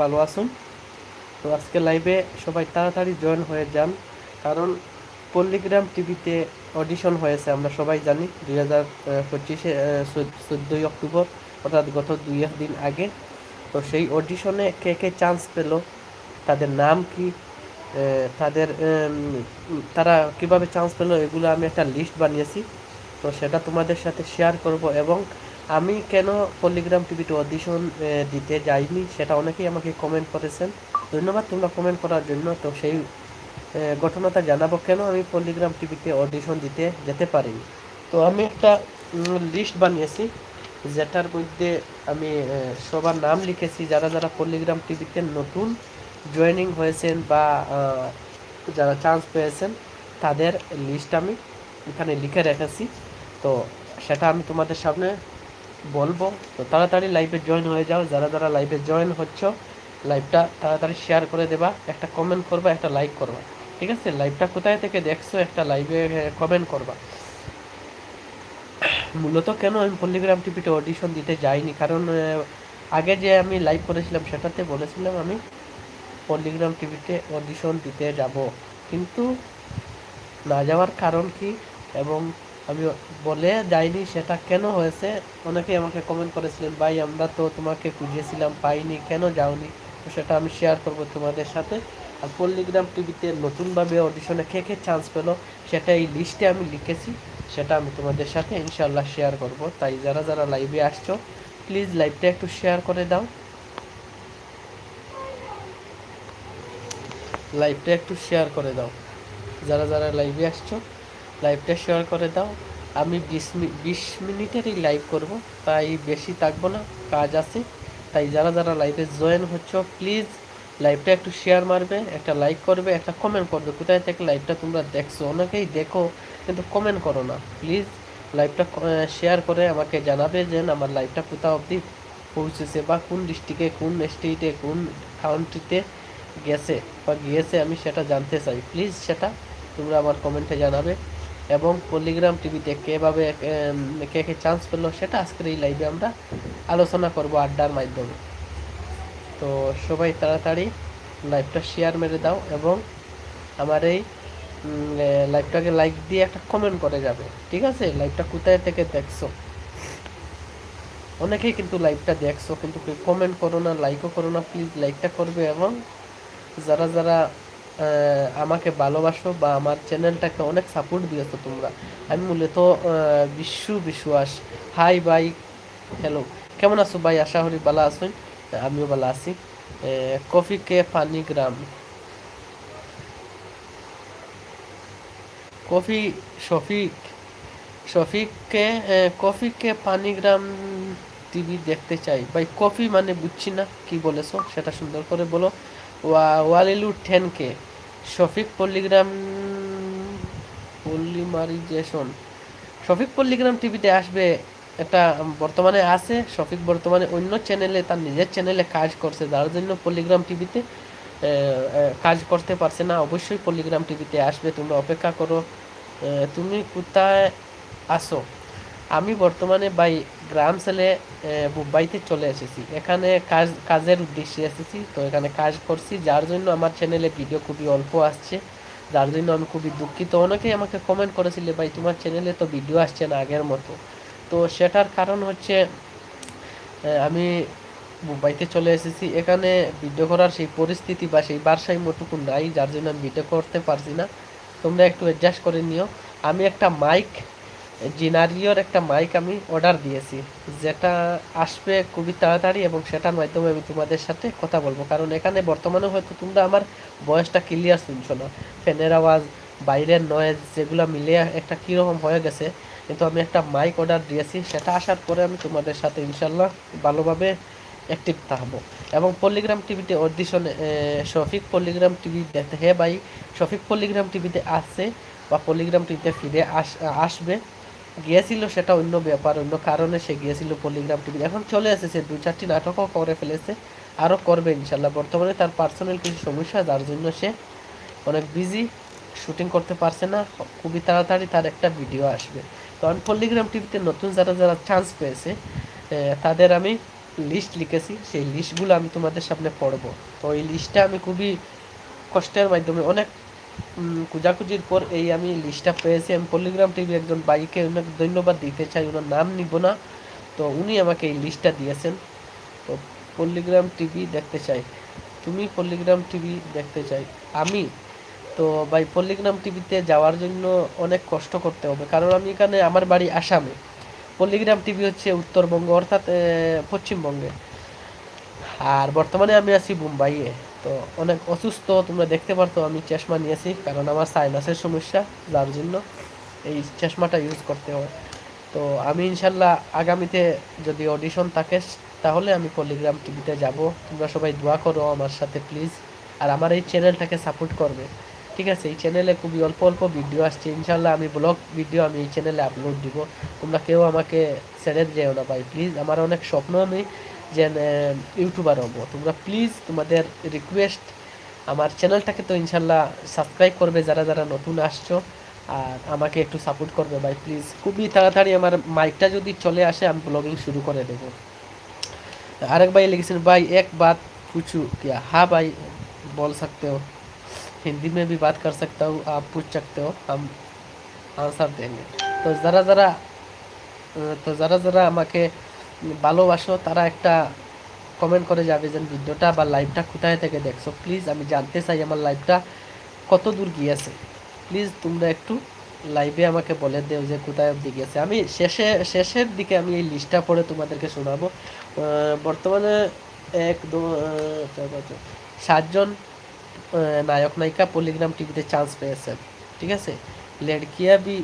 ভালো আছেন? তো আজকে লাইভে সবাই তাড়াতাড়ি জয়েন হয়ে যান। কারণ পল্লিগ্রাম টিভিতে অডিশন হয়েছে, আমরা সবাই জানি। দুই হাজার পঁচিশে চোদ্দোই অক্টোবর, অর্থাৎ গত দুই দিন আগে। তো সেই অডিশনে কে কে চান্স পেল, তাদের নাম কি তাদের তারা কীভাবে চান্স পেল, এগুলো আমি একটা লিস্ট বানিয়েছি। তো সেটা তোমাদের সাথে শেয়ার করব এবং আমি কেন পল্লিগ্রাম টিভিতে অডিশন দিতে যাইনি সেটা অনেকেই আমাকে কমেন্ট করেছেন। ধন্যবাদ তোমরা কমেন্ট করার জন্য। তো সেই ঘটনাটা জানাব কেন আমি পল্লিগ্রাম টিভিতে অডিশন দিতে যেতে পারিনি। তো আমি একটা লিস্ট বানিয়েছি, যেটার মধ্যে আমি সবার নাম লিখেছি। যারা যারা পল্লিগ্রাম টিভিতে নতুন জয়েনিং হয়েছেন বা যারা চান্স পেয়েছেন, তাদের লিস্ট আমি এখানে লিখে রেখেছি। তো সেটা আমি তোমাদের সামনে বলব। তো তাড়াতাড়ি লাইভে জয়েন হয়ে যাও। যারা যারা লাইভে জয়েন হচ্ছ লাইভটা তাড়াতাড়ি শেয়ার করে দেবা। একটা কমেন্ট করবা, একটা লাইক করবা। ঠিক আছে? লাইভটা কোথায় থেকে দেখছ, একটা লাইভে কমেন্ট করবা। মূলত কেন আমি পল্লিগ্রাম টিভিতে অডিশন দিতে যাইনি? কারণ আগে যে আমি লাইভ করেছিলাম, সেটাতে বলেছিলাম আমি পল্লিগ্রাম টিভিতে অডিশন দিতে যাব। কিন্তু না যাওয়ার কারণ কি? এবং আমি বলে যাইনি সেটা কেন হয়েছে? অনেকেই আমাকে কমেন্ট করেছিলেন, ভাই, আমরা তো তোমাকে খুঁজেছিলাম পাইনি, কেন যাওনি? তো সেটা আমি শেয়ার করব তোমাদের সাথে। আর পল্লিগ্রাম টিভিতে নতুনভাবে অডিশনে কে কে চান্স পেল সেটা এই লিস্টে আমি লিখেছি, সেটা আমি তোমাদের সাথে ইনশাল্লাহ শেয়ার করব। তাই যারা যারা লাইভে আসছো প্লিজ লাইভটা একটু শেয়ার করে দাও। লাইভটা একটু শেয়ার করে দাও। যারা যারা লাইভে আসছো লাইভটা শেয়ার করে দাও। আমি বিশ বিশ মিনিটেরই লাইভ করব, তাই বেশি থাকব না, কাজ আছে। তাই যারা যারা লাইভে জয়েন হচ্ছ প্লিজ লাইভটা একটু শেয়ার মারবে, একটা লাইক করবে, একটা কমেন্ট করবে। কোথায় থেকে লাইভটা তোমরা দেখছ? অনেকেই দেখো, কিন্তু কমেন্ট করো না। প্লিজ লাইভটা শেয়ার করে আমাকে জানাবে যে আমার লাইভটা কোথাও অবধি পৌঁছেছে, বা কোন ডিস্ট্রিক্টে কোন স্টেটে কোন কাউন্ট্রিতে গেছে, বা গিয়েছে, আমি সেটা জানতে চাই। প্লিজ সেটা তোমরা আমার কমেন্টে জানাবে। এবং পল্লিগ্রাম টিভিতে কেভাবে, কে কে চান্স পেল সেটা আজকের এই লাইভে আমরা আলোচনা করব আড্ডার মাধ্যমে। তো সবাই তাড়াতাড়ি লাইভটা শেয়ার মেরে দাও এবং আমার এই লাইভটাকে লাইক দিয়ে একটা কমেন্ট করে যাবে। ঠিক আছে? লাইভটা কোথায় থেকে দেখছ? অনেকেই কিন্তু লাইভটা দেখছ, কিন্তু কমেন্ট করো না লাইকও করো না প্লিজ লাইকটা করবে এবং যারা যারা আমাকে ভালোবাসো বা আমার চ্যানেলটাকে অনেক সাপোর্ট দিয়েছ তোমরা। আমি মূলত বিশ্বু বিশ্বাস হাই বাই হ্যালো কেমন আছো? ভাই আশা করি ভালো আছেন। আমিও ভালো আছি। কফি কে পানি গ্রাম? কফি শফিক শফিককে আহ, কফিকে পানিগ্রাম টিভি দেখতে চাই। ভাই কফি মানে বুঝছি না কি বলেছ? সেটা সুন্দর করে বলো। ওয়া ওয়ালিলু টেন কে শফিক পল্লিগ্রাম পল্লিমারিজেশন। শফিক পল্লিগ্রাম টিভিতে আসবে একটা বর্তমানে আছে, শফিক বর্তমানে অন্য চ্যানেলে, তার নিজের চ্যানেলে কাজ করছে, যার জন্য পল্লিগ্রাম টিভিতে কাজ করতে পারছে না। অবশ্যই পল্লিগ্রাম টিভিতে আসবে, তোমরা অপেক্ষা করো। তুমি কোথায় আসো আমি বর্তমানে বাই গ্রাম সেলে মুম্বাইতে চলে এসেছি। এখানে কাজ, কাজের উদ্দেশ্যে এসেছি। তো এখানে কাজ করছি। যার জন্য আমার চ্যানেলে ভিডিও খুবই অল্প আসছে। যার জন্য আমি খুবই দুঃখিত। অনেকেই আমাকে কমেন্ট করেছিলে, ভাই, তোমার চ্যানেলে তো ভিডিও আসছে না আগের মতো। তো সেটার কারণ হচ্ছে আমি মুম্বাইতে চলে এসেছি। এখানে ভিডিও করার সেই পরিস্থিতি বা সেই ভারসাম্যটুকু নাই। যার জন্য আমি ভিডিও করতে পারছি না। তোমরা একটু অ্যাডজাস্ট করে নিও। আমি একটা মাইক জিনারিওর একটা মাইক আমি অর্ডার দিয়েছি, যেটা আসবে খুবই তাড়াতাড়ি এবং সেটার মাধ্যমে আমি তোমাদের সাথে কথা বলব। কারণ এখানে বর্তমানে হয়তো তোমরা আমার বয়সটা ক্লিয়ার শুনছো না। ফ্যানের আওয়াজ, বাইরের নয়েজ যেগুলো মিলে একটা কীরকম হয়ে গেছে। কিন্তু আমি একটা মাইক অর্ডার দিয়েছি, সেটা আসার পরে আমি তোমাদের সাথে ইনশাল্লাহ ভালোভাবে অ্যাক্টিভ থাকব। এবং পল্লিগ্রাম টিভিতে অডিশন শফিক পল্লিগ্রাম টিভি দেখতে হে ভাই, শফিক পল্লিগ্রাম টিভিতে আসছে বা পল্লিগ্রাম টিভিতে ফিরে আস, আসবে। গিয়েছিল, সেটা অন্য ব্যাপার, অন্য কারণে সে গিয়েছিল পল্লিগ্রাম টিভি এখন চলে এসেছে, দু চারটি নাটকও করে ফেলেছে, আরও করবে ইনশাল্লাহ। বর্তমানে তার পার্সোনাল কিছু সমস্যা, যার জন্য সে অনেক বিজি শুটিং করতে পারছে না। খুবই তাড়াতাড়ি তার একটা ভিডিও আসবে। আমি পল্লিগ্রাম টিভিতে নতুন যারা যারা চান্স পেয়েছে তাদের আমি লিস্ট লিখেছি। সেই লিস্টগুলো আমি তোমাদের সামনে পড়ব। তো এই লিস্টটা আমি খুবই কষ্টের মাধ্যমে, অনেক খোঁজাখুঁজির পর এই আমি লিস্টটা পেয়েছি। আমি পল্লিগ্রাম টিভি একজন বাইকে অনেক ধন্যবাদ দিতে চাই। ওনার নাম নিব না। তো উনি আমাকে এই লিস্টটা দিয়েছেন। তো পল্লিগ্রাম টিভি দেখতে চাই। তুমি পল্লিগ্রাম টিভি দেখতে চাই। আমি? তো ভাই পল্লিগ্রাম টিভিতে যাওয়ার জন্য অনেক কষ্ট করতে হবে। কারণ আমি এখানে, আমার বাড়ি আসামে। পল্লিগ্রাম টিভি হচ্ছে উত্তরবঙ্গ, অর্থাৎ পশ্চিমবঙ্গে। আর বর্তমানে আমি আছি মুম্বাইয়ে। তো অনেক অসুস্থ, তোমরা দেখতে পারতো আমি চশমা নিয়েছি, কারণ আমার সাইনাসের সমস্যা, যার জন্য এই চশমাটা ইউজ করতে হয়। তো আমি ইনশাল্লাহ আগামীতে যদি অডিশন থাকে, তাহলে আমি পলিগ্রাম টিভিতে যাব। তোমরা সবাই দোয়া করো আমার সাথে প্লিজ আর আমার এই চ্যানেলটাকে সাপোর্ট করবে। ঠিক আছে, এই চ্যানেলে খুবই অল্প অল্প ভিডিও আসছে। ইনশাল্লাহ আমি ব্লগ ভিডিও আমি এই চ্যানেলে আপলোড দিব। তোমরা কেউ আমাকে ছেড়ে যেও না ভাই প্লিজ আমার অনেক স্বপ্ন আমি যে ইউটিউবার হবো তোমরা প্লিজ তোমাদের রিকোয়েস্ট আমার চ্যানেলটাকে তো ইনশাল্লাহ সাবস্ক্রাইব করবে যারা যারা নতুন আসছো আর আমাকে একটু সাপোর্ট করবে ভাই প্লিজ খুবই তাড়াতাড়ি আমার মাইকটা যদি চলে আসে আমি ব্লগিং শুরু করে দেবো আরেক ভাই লিখেছেন भाई एक बात पूछूं क्या हाँ भाई बोल सकते हो हिंदी में भी बात कर सकता हूँ आप पूछ सकते हो हम आंसर देंगे তো যারা যারা তো যারা যারা আমাকে ভালোবাসো, তারা একটা কমেন্ট করে যাবে যে ভিডিওটা বা লাইভটা কোথায় থেকে দেখছ। প্লিজ আমি জানতে চাই আমার লাইভটা কত দূর গিয়েছে। প্লিজ তোমরা একটু লাইভে আমাকে বলে দেও যে কোথায় অব্দি গিয়েছে। আমি শেষে, শেষের দিকে আমি এই লিস্টটা পড়ে তোমাদেরকে শোনাবো। বর্তমানে এক, দু সাতজন নায়ক, নায়িকা পলিগ্রাম টিভিতে চান্স পেয়েছেন। ঠিক আছে? লড়কিয়া বি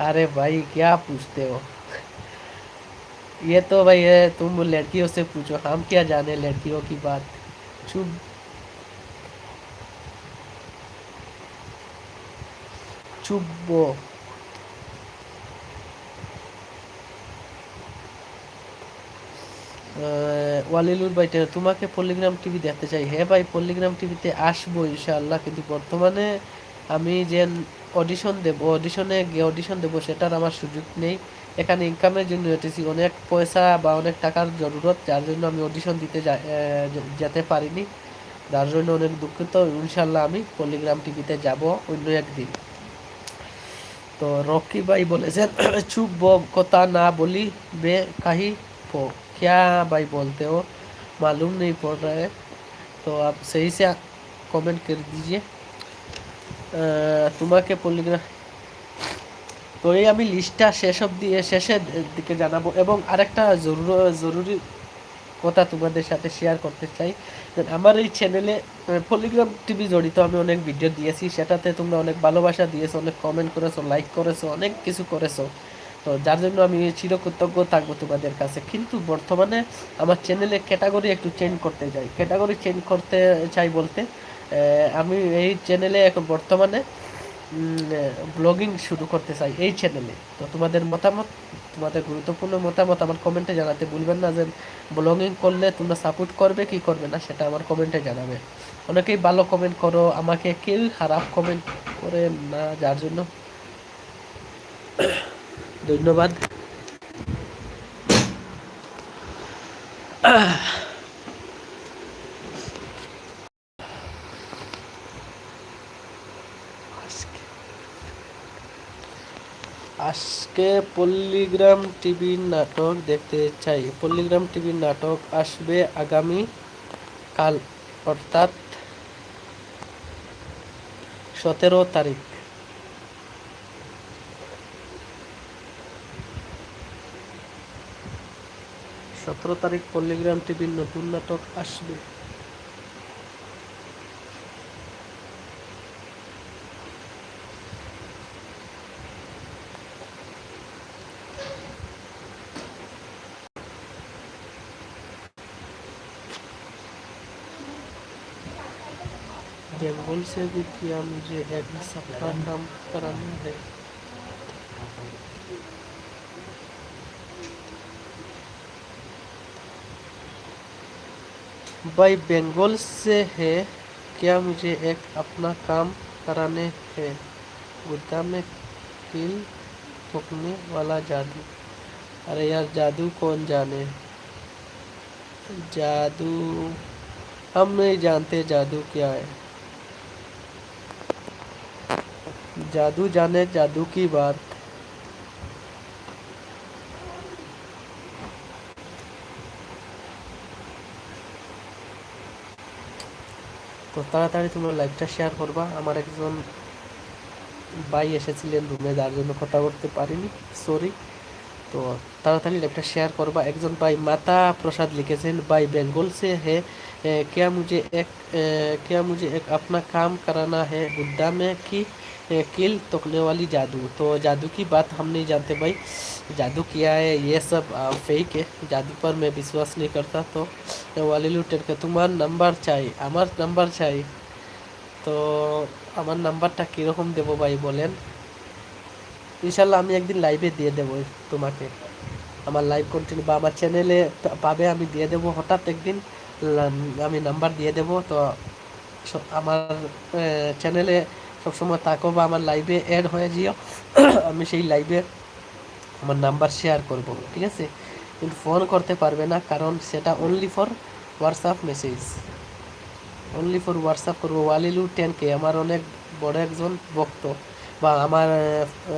अरे भाई क्या पूछते हो ये तो भाई है तुम लड़कियों से पूछो हम क्या जाने लड़कियों की बात चुप चुप ওয়ালিলুর ভাই তোমাকে পল্লিগ্রাম টিভি দেখতে চাই হ্যাঁ ভাই পল্লিগ্রাম টিভিতে আসবো ইনশাআল্লাহ কিন্তু বর্তমানে আমি যে অডিশন দেবো অডিশনে গিয়ে অডিশন দেবো সেটার আমার সুযোগ নেই এখানে ইনকামের জন্য এটেছি অনেক পয়সা বা অনেক টাকার জরুরত যার জন্য আমি অডিশন দিতে যেতে পারিনি যার জন্য অনেক দুঃখিত ইনশাল্লাহ আমি পল্লিগ্রাম টিভিতে যাব অন্য একদিন তো রকি ভাই বলেছেন চুপ কথা না বলি বে কাহি পো क्या भाई बोलते हो मालूम नहीं पड़ रहा है तो आप सही से कमेंट कर दीजिए তোমাকে পলিগ্রাফ তো এই আমি লিস্টটা শেষ অবধি শেষের দিকে জানাব। এবং আরেকটা জরুর, জরুরি কথা তোমাদের সাথে শেয়ার করতে চাই। আমার এই চ্যানেলে পলিগ্রাম টিভি জড়িত আমি অনেক ভিডিও দিয়েছি। সেটাতে তোমরা অনেক ভালোবাসা দিয়েছ, অনেক কমেন্ট করেছ লাইক করেছ, অনেক কিছু করেছ। তো যার জন্য আমি চিরকৃতজ্ঞ থাকব তোমাদের কাছে। কিন্তু বর্তমানে আমার চ্যানেলে ক্যাটাগরি একটু চেঞ্জ করতে চাই। ক্যাটাগরি চেঞ্জ করতে চাই বলতে আমি এই চ্যানেলে এখন বর্তমানে ব্লগিং শুরু করতে চাই এই চ্যানেলে তো তোমাদের মতামত, তোমাদের গুরুত্বপূর্ণ মতামত আমার কমেন্টে জানাতে ভুলবেন না যে ব্লগিং করলে তোমরা সাপোর্ট করবে, কি করবে না, সেটা আমার কমেন্টে জানাবে। অনেকেই ভালো কমেন্ট করো, আমাকে কেউ খারাপ কমেন্ট করে না, যার জন্য ধন্যবাদ। আজকে পল্লিগ্রাম টিভির নাটক দেখতে চাই? পল্লিগ্রাম টিভির নাটক আসবে আগামী কাল, অর্থাৎ সতেরো তারিখ। সতেরো তারিখ পল্লিগ্রাম টিভির নতুন নাটক আসবে। बेंगोल से भी किया मुझे एक सप्ताह काम कराना है। भाई, बंगाल से है, क्या मुझे एक अपना काम कराने हैं? गुद्दा में किल ठोकने वाला जादू। अरे यार, जादू कौन जाने? जादू? हम नहीं जानते जादू क्या है। जादू जाने जादू की बात তো তাড়াতাড়ি তোমরা লাইভটা শেয়ার করবা আমার একজন ভাই এসেছিলেন রুমে যার জন্য কথা বলতে পারিনি সরি তো তাড়াতাড়ি লাইভটা শেয়ার করবা একজন ভাই মাতা প্রসাদ লিখেছেন ভাই বেঙ্গল से है ए, क्या मुझे एक ए, क्या मुझे एक अपना काम कराना है गुड्डा में कि ए, किल तोकने वाली जादू तो जादू की बात हम नहीं जानते भाई जादू किया है ये सब फेक है जादू पर मैं विश्वास नहीं करता तो वाली लुटेर के तुम्हार নাম্বার চাই আমার নাম্বার চাই তো আমার নাম্বারটা কীরকম দেবো ভাই বলেন ইনশাল্লাহ আমি একদিন লাইভে দিয়ে দেবো তোমাকে আমার লাইভ কন্টিনিউ বা আমার চ্যানেলে পাবে আমি দিয়ে দেবো হঠাৎ একদিন লা- আমি নাম্বার দিয়ে দেবো তো স- আমার চ্যানেলে সবসময় থাকো বা আমার লাইভে অ্যাড হয়ে যেও। আমি সেই লাইভে আমার নাম্বার শেয়ার করব, ঠিক আছে? কিন্তু ফোন করতে পারবে না, কারণ সেটা only for WhatsApp message only for WhatsApp করব। ওয়ালিলু টেন কে আমার অনেক বড় একজন ভক্ত বা আমার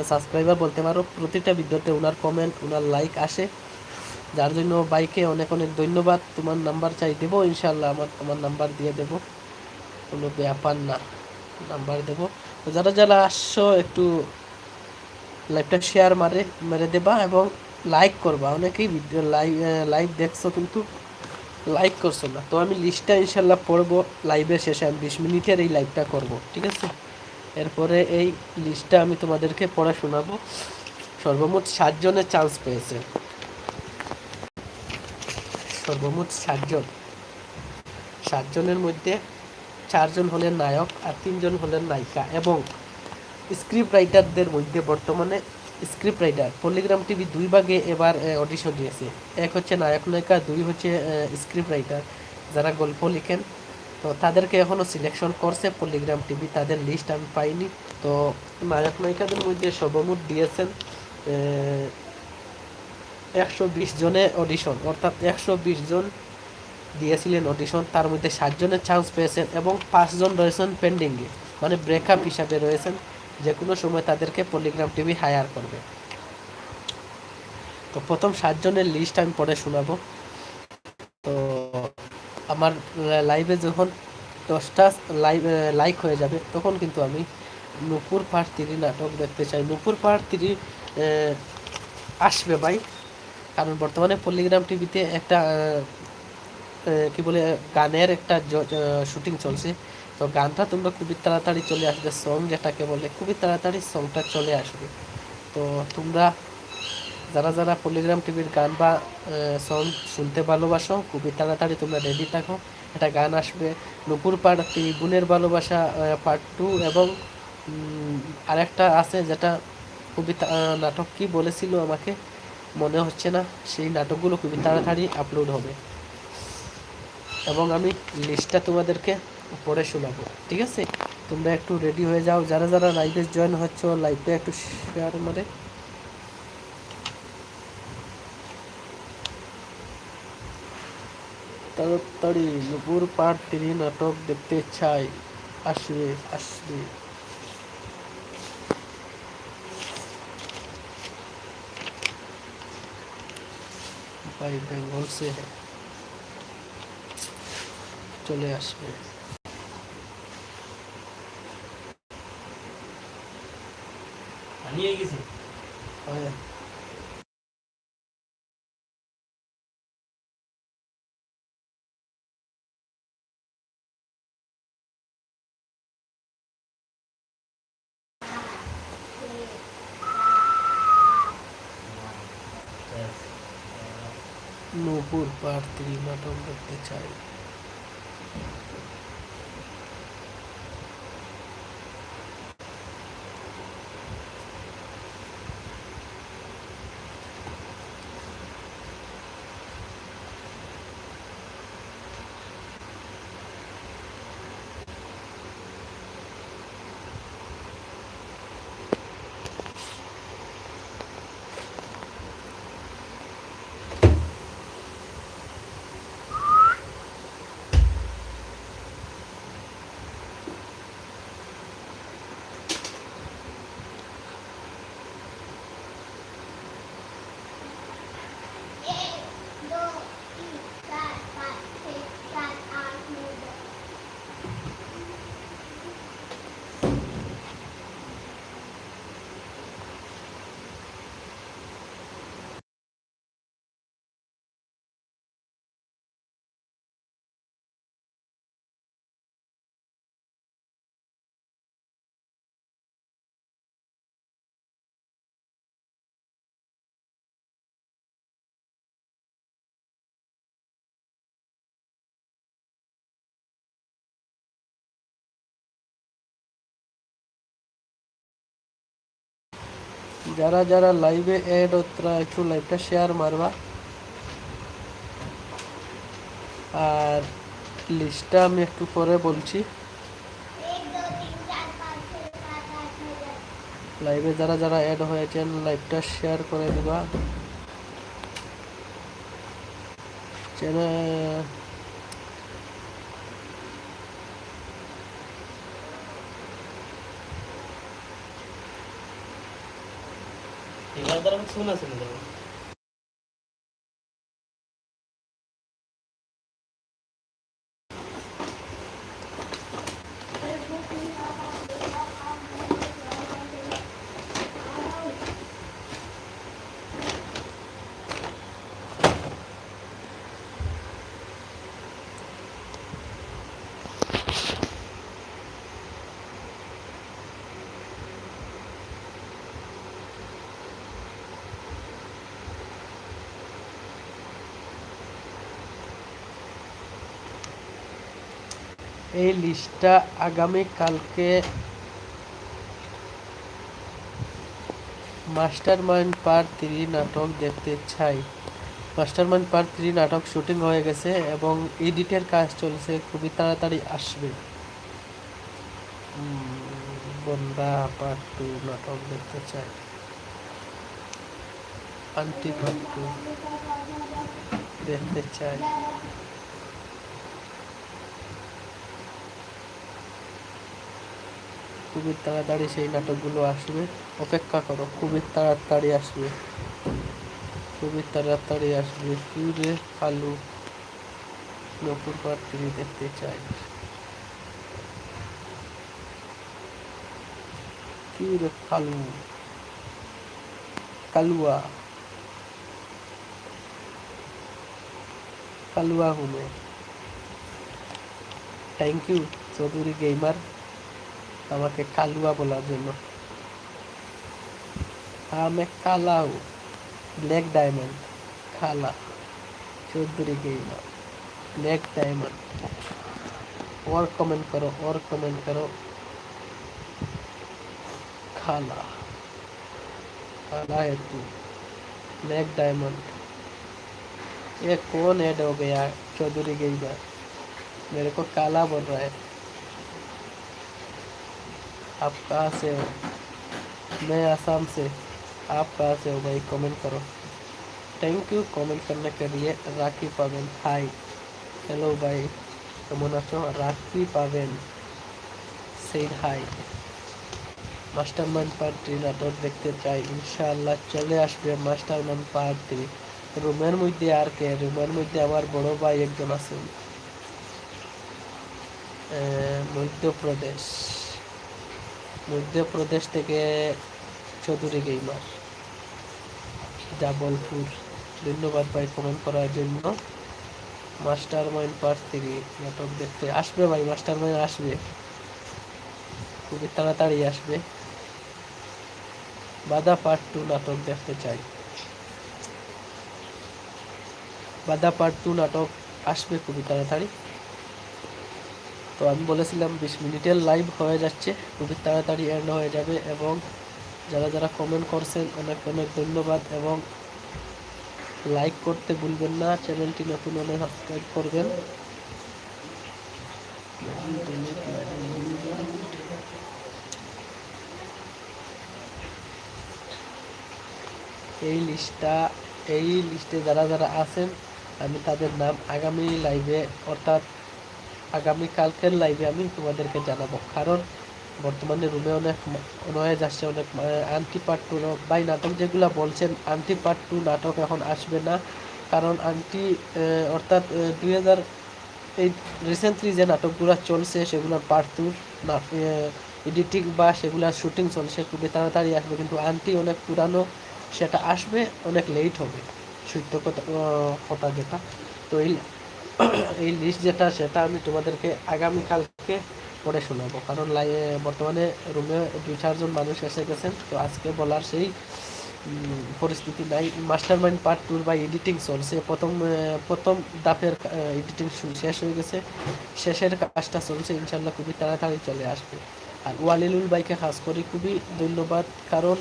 সাবস্ক্রাইবার বলতে পারো, প্রতিটা ভিডিওতে ওনার কমেন্ট ওনার লাইক আসে। যার জন্য বাইকে অনেক অনেক ধন্যবাদ। তোমার নাম্বার চাই, দেবো ইনশাল্লাহ আমার তোমার নাম্বার দিয়ে দেবো। কোনো ব্যাপার না। নাম্বার দেবো। যারা যারা আসছো, একটু লাইভটা শেয়ার মারে, মেরে দেবা এবং লাইক করবা। অনেকেই ভিডিও লাইভ লাইভ দেখছ কিন্তু লাইক করছ না। তো আমি লিস্টটা ইনশাল্লাহ পড়ব লাইভের শেষে আমি বিশ মিনিটের এই লাইভটা করব, ঠিক আছে? এরপরে এই লিস্টটা আমি তোমাদেরকে পড়া শোনাবো। সর্বমোট সাতজনের চান্স পেয়েছে। সর্বমোট সাতজন সাতজনের মধ্যে চারজন হলেন নায়ক আর তিনজন হলেন নায়িকা এবং স্ক্রিপ্ট রাইটারদের মধ্যে বর্তমানে স্ক্রিপ্ট রাইটার পলিগ্রাম টিভি দুই ভাগে এবার অডিশন দিয়েছে। এক হচ্ছে নায়ক নায়িকা, দুই হচ্ছে স্ক্রিপ্ট রাইটার যারা গল্প লিখেন। তো তাদেরকে এখনও সিলেকশন করছে পলিগ্রাম টিভি তাদের লিস্ট আমি পাইনি। তো নায়ক নায়িকাদের মধ্যে সর্বমোট দিয়েছেন একশো বিশ জনে অডিশন অর্থাৎ একশো বিশ জন দিয়েছিলেন অডিশন তার মধ্যে সাতজনের চান্স পেয়েছেন এবং পাঁচজন রয়েছেন পেন্ডিংয়ে মানে ব্রেকআপ হিসাবে রয়েছেন। যে কোনো সময় তাদেরকে পলিগ্রাম টিভি হায়ার করবে। তো প্রথম সাতজনের লিস্ট আমি পড়ে শোনাবো। তো আমার লাইভে যখন দশটা লাইভ লাইক হয়ে যাবে, তখন কিন্তু আমি নুপুর পার্ট তিরি নাটক দেখতে চাই। নুপুর পার্ট তিরি আসবে ভাই। কারণ বর্তমানে পল্লিগ্রাম টিভিতে একটা কি বলে, গানের একটা শুটিং চলছে। তো গানটা তোমরা খুবই তাড়াতাড়ি চলে আসবে। সং যেটাকে বলে, খুবই তাড়াতাড়ি সংটা চলে আসবে। তো তোমরা যারা যারা পলিগ্রাম টিভির গান বা সং শুনতে ভালোবাসো, খুবই তাড়াতাড়ি তোমরা রেডি থাকো। একটা গান আসবে, নুপুর পাড় বোনের ভালোবাসা পার্ট টু এবং আরেকটা আছে যেটা খুবই নাটক কি বলেছিল আমাকে মনে হচ্ছে না। সেই নাটকগুলো খুবই তাড়াতাড়ি আপলোড হবে। এবং আমি লিস্টটা তোমাদেরকে পড়ে শোনাবো, ঠিক আছে? তোমরা একটু রেডি হয়ে যাও। যারা যারা লাইভে জয়েন হচ্ছ লাইভটা একটু শেয়ার মারে তাড়াতাড়ি নুপুর পার্ট থ্রি নাটক দেখতে চাই। আসবে আসবে। ভাই বেঙ্গল সে है চলে আসবে নিয়ে গেছে হয়। নূপুর পার্ট থ্রি নাটক দেখতে চাই যারা যারা লাইভে এড হতরা একটু লাইভটা শেয়ার মারবা। আর লিস্টটা আমি একটু পরে বলছি। লাইভে যারা যারা অ্যাড হয়েছেন লাইভটা শেয়ার করে দিবা। চ্যানেল এবার তারা শুনে এই লিস্টটা আগামী কালকে মাস্টার মাইন্ড পার্ট থ্রি নাটক দেখতে চাই। মাস্টার মাইন্ড পার্ট থ্রি নাটক শুটিং হয়ে গেছে এবং এডিটের কাজ চলছে, খুবই তাড়াতাড়ি আসবে। বন্দা পার্ট টু নাটক দেখতে চাই। আন্টি পার্ট টু দেখতে চাই। খুবই তাড়াতাড়ি সেই নাটকগুলো আসবে। অপেক্ষা করো, খুবই তাড়াতাড়ি আসবে। খুবই তাড়াতাড়ি আসবে। কি রে কালু নতুন তিনি দেখতে চাই। কি রে কালু কালুয়া। কালুয়া হুমে থ্যাংক ইউ চৌধুরী গেমার আমাকে কালুয়া বলার জন্য আমি কালাও ব্ল্যাক ডায়মন্ড খালা চৌধুরী গেমার ब्लैक डायमंड और कमेंट करो और कमेंट करो खाला खाला है तू ब्लैक डायमंड ये कौन ऐड हो गया चौधरी गेमर मेरे को काला बोल रहा है आप कहाँ से हो मैं आसाम से आप कहाँ से हो भाई कमेंट करो थैंक यू कमेंट करने के लिए राखी पावेन हाय হ্যালো ভাই কেমন আছো রাখি পাবেন সেই hi mastermind part three নাটক দেখতে চাই ইনশাআল্লাহ চলে আসবে মাস্টার মাইন্ড পার্ট থ্রি রুমের মধ্যে আর কে রুমের মধ্যে আমার বড় ভাই একজন আছেন আহ, মধ্যপ্রদেশ মধ্যপ্রদেশ থেকে চৌধুরী গেইমার। জাবলপুর। ধন্যবাদ ভাই কমেন্ট করার জন্য। মাস্টার মাইন্ড পার্ট থ্রি নাটক দেখতে। আসবে ভাই মাস্টার মাইন্ড আসবে। খুবই তাড়াতাড়ি আসবে। বাদা পার্ট টু নাটক দেখতে চাই। বাদা পার্ট টু নাটক আসবে খুবই তাড়াতাড়ি। তো আমি বলেছিলাম, বিশ মিনিটের লাইভ হয়ে যাচ্ছে, খুবই তাড়াতাড়ি এন্ড হয়ে যাবে এবং যারা যারা কমেন্ট করছেন, অনেক অনেক ধন্যবাদ এবং লাইক করতে ভুলবেন না চ্যানেলটি নতুন হলে সাবস্ক্রাইব করবেন। এই লিস্টটা এই লিস্টে যারা যারা আছেন, আমি তাদের নাম আগামী লাইভে অর্থাৎ আগামী কালকের লাইভে আমি তোমাদেরকে জানাব। কারণ বর্তমানে রুমে অনেক নয়েজ আসছে, অনেক আন্টি পার্ট টু বাই নাটক যেগুলো বলছেন আন্টি পার্ট টু নাটক এখন আসবে না। কারণ আন্টি অর্থাৎ দুই হাজার এই রিসেন্টলি যে নাটকগুলো চলছে সেগুলোর পার্ট টু এডিটিং বা সেগুলোর শুটিং চলছে, খুবই তাড়াতাড়ি আসবে। কিন্তু আন্টি অনেক পুরানো, সেটা আসবে, অনেক লেট হবে। সত্য কথা কথা যেটা। তো এই এই লিস্ট যেটা, সেটা আমি তোমাদেরকে আগামীকালকে পড়ে শোনাবো। কারণ বর্তমানে রুমে দুই চারজন মানুষ এসে গেছেন, তো আজকে বলার সেই পরিস্থিতি নাই। মাস্টার মাইন্ড পার্ট টুর বা এডিটিং চলছে। প্রথম প্রথম দাপের এডিটিং শেষ হয়ে গেছে। শেষের কাজটা চলছে, ইনশাল্লাহ খুবই তাড়াতাড়ি চলে আসবে। আর ওয়ালিলুল বাইকে খাস করি, খুবই ধন্যবাদ। কারণ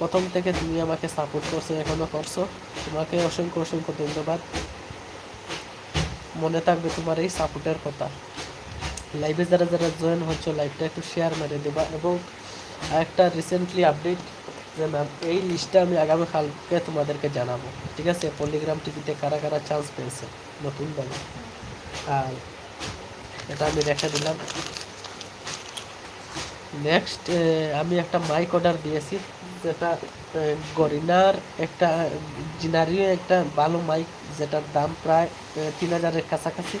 প্রথম থেকে তুমি আমাকে সাপোর্ট করছ এখনও করছ। তোমাকে অসংখ্য অসংখ্য ধন্যবাদ। মনে থাকবে তোমার এই সাপোর্টের কথা। লাইভে যারা যারা জয়েন হচ্ছে লাইভটা একটু শেয়ার মেরে দেবা এবং একটা রিসেন্টলি আপডেট যে ম্যাম এই লিস্টটা আমি আগামীকালকে তোমাদেরকে জানাব। ঠিক আছে? পল্লিগ্রাম টিভিতে কারা কারা চান্স পেয়েছে? নতুন দলে আর এটা আমি রেখে দিলাম। নেক্সট আমি একটা মাইক অর্ডার দিয়েছি, যেটা গরিনার একটা, জিনারিও একটা ভালো মাইক যেটার দাম প্রায় তিন হাজারের কাছাকাছি,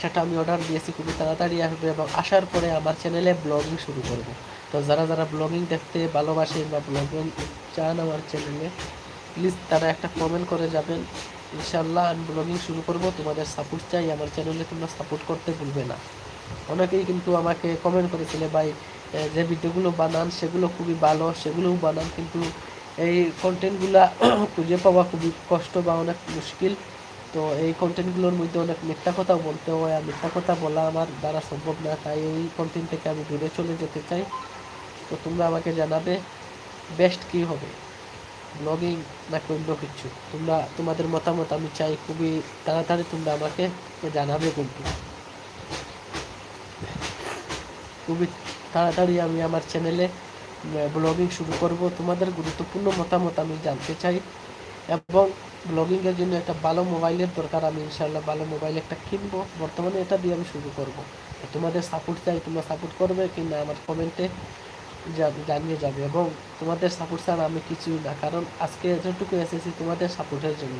সেটা আমি অর্ডার দিয়েছি খুবই তাড়াতাড়ি আসবে এবং আসার পরে আমার চ্যানেলে ব্লগিং শুরু করব। তো যারা যারা ব্লগিং দেখতে ভালোবাসেন বা ব্লগিং চান আমার চ্যানেলে প্লিজ তারা একটা কমেন্ট করে যাবেন। ইনশাল্লাহ আমি ব্লগিং শুরু করব। তোমাদের সাপোর্ট চাই, আমার চ্যানেলে তোমরা সাপোর্ট করতে ভুলবে না। অনেকেই কিন্তু আমাকে কমেন্ট করেছিলে, ভাই যে ভিডিওগুলো বানান, সেগুলো খুবই ভালো, সেগুলোও বানান, কিন্তু এই কন্টেন্টগুলো খুঁজে পাওয়া খুবই কষ্ট বা অনেক মুশকিল। তো এই কন্টেন্টগুলোর মধ্যে অনেক মিথ্যা কথা বলতে হয় আর মিথ্যা কথা বলা আমার দ্বারা সম্ভব না, তাই এই কন্টেন্ট থেকে আমি দূরে চলে যেতে চাই। তো তোমরা আমাকে জানাবে বেস্ট কী হবে ব্লগিং নাকি অন্য কিছু? তোমরা, তোমাদের মতামত আমি চাই, খুবই তাড়াতাড়ি তোমরা আমাকে জানাবে কিন্তু। খুবই তাড়াতাড়ি আমি আমার চ্যানেলে ব্লগিং শুরু করব। তোমাদের গুরুত্বপূর্ণ মতামত আমি জানতে চাই। এবং ব্লগিংয়ের জন্য একটা ভালো মোবাইলের দরকার আমি ইনশাল্লাহ ভালো মোবাইল একটা কিনবো। বর্তমানে এটা দিয়ে আমি শুরু করব। তোমাদের সাপোর্ট চাই, তোমরা সাপোর্ট করবে কি না আমার কমেন্টে জানিয়ে যাবে। এবং তোমাদের সাপোর্ট ছাড়া আমি কিছুই না, কারণ আজকে এতটুকু এসেছি তোমাদের সাপোর্টের জন্য।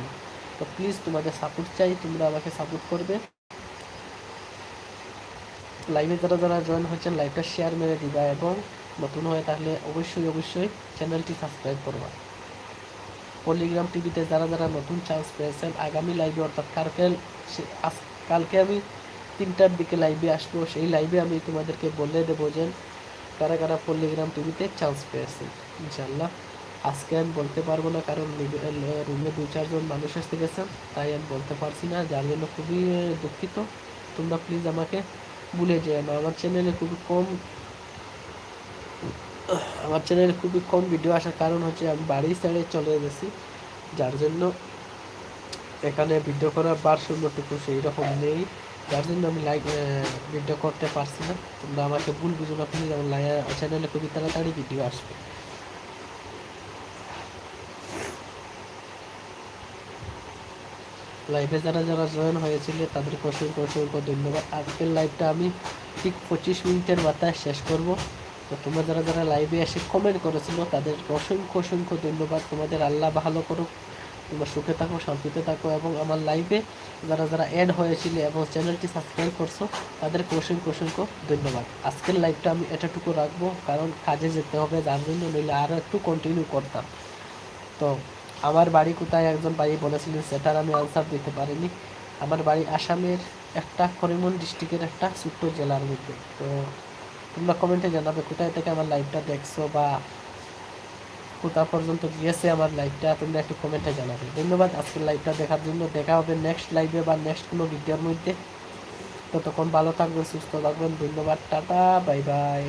তো প্লিজ তোমাদের সাপোর্ট চাই, তোমরা আমাকে সাপোর্ট করবে। লাইভে যারা যারা জয়েন হচ্ছেন লাইভটা শেয়ার মেরে দিবা এবং নতুন হয়ে থাকলে অবশ্যই অবশ্যই চ্যানেলটি সাবস্ক্রাইব করবা। পলিগ্রাম টিভিতে যারা যারা নতুন চান্স পেয়েছেন, আগামী লাইভে অর্থাৎ কালকে কালকে আমি তিনটার দিকে লাইভে আসব, সেই লাইভে আমি তোমাদেরকে বলে দেবো যে কারা কারা পল্লিগ্রাম টিভিতে চান্স পেয়েছে ইনশাল্লাহ আজকে আমি বলতে পারব না কারণ রুমে দু চারজন মানুষ এসে গেছেন তাই আমি বলতে পারছি না, যার জন্য খুবই দুঃখিত। তোমরা প্লিজ আমাকে ভুলে যেও না, আমার চ্যানেলে খুবই কম আমার চ্যানেলে খুবই কম ভিডিও আসার কারণ হচ্ছে আমি বাড়ি ছেড়ে চলে গেছি। যার জন্য এখানে ভিডিও করার বার ভারসাম্যটুকু সেই রকম নেই। যার জন্য আমি লাইক ভিডিও করতে পারছি না। তোমরা আমাকে ভুল বুঝো না আমার চ্যানেলে খুবই তাড়াতাড়ি ভিডিও আসবে। লাইভে যারা যারা জয়েন হয়েছিল, তাদেরকে অসংখ্য অসংখ্য ধন্যবাদ। আজকের লাইভটা আমি ঠিক পঁচিশ মিনিটের মাথায় শেষ করব। তো তোমরা যারা যারা লাইভে এসে কমেন্ট করেছিল তাদের অসংখ্য অসংখ্য ধন্যবাদ। তোমাদের আল্লাহ ভালো করুক, তোমরা সুখে থাকো, শান্তিতে থাকো এবং আমার লাইভে যারা যারা অ্যাড হয়েছিল এবং চ্যানেলটি সাবস্ক্রাইব করছ, তাদেরকে অসংখ্য অসংখ্য ধন্যবাদ। আজকের লাইভটা আমি এটাটুকু রাখব, কারণ কাজে যেতে হবে, যার জন্য নইলে আরও একটু কন্টিনিউ করতাম। তো আমার বাড়ি কোথায় একজন ভাই বলেছিলেন, সেটার আমি আনসার দিতে পারিনি। আমার বাড়ি আসামের একটা করিমগঞ্জ ডিস্ট্রিক্টের একটা ছোট্ট জেলার মধ্যে। তো তোমরা কমেন্টে জানাবে, কোথায় থেকে আমার লাইভটা দেখছ বা কোথা পর্যন্ত গিয়েছে আমার লাইভটা তোমরা একটু কমেন্টে জানাবে। ধন্যবাদ, আজকের লাইভটা দেখার জন্য। দেখা হবে নেক্সট লাইভে বা নেক্সট কোনো ভিডিওর মধ্যে। ততক্ষণ ভালো থাকবেন, সুস্থ থাকবেন। ধন্যবাদ, টাটা বাই বাই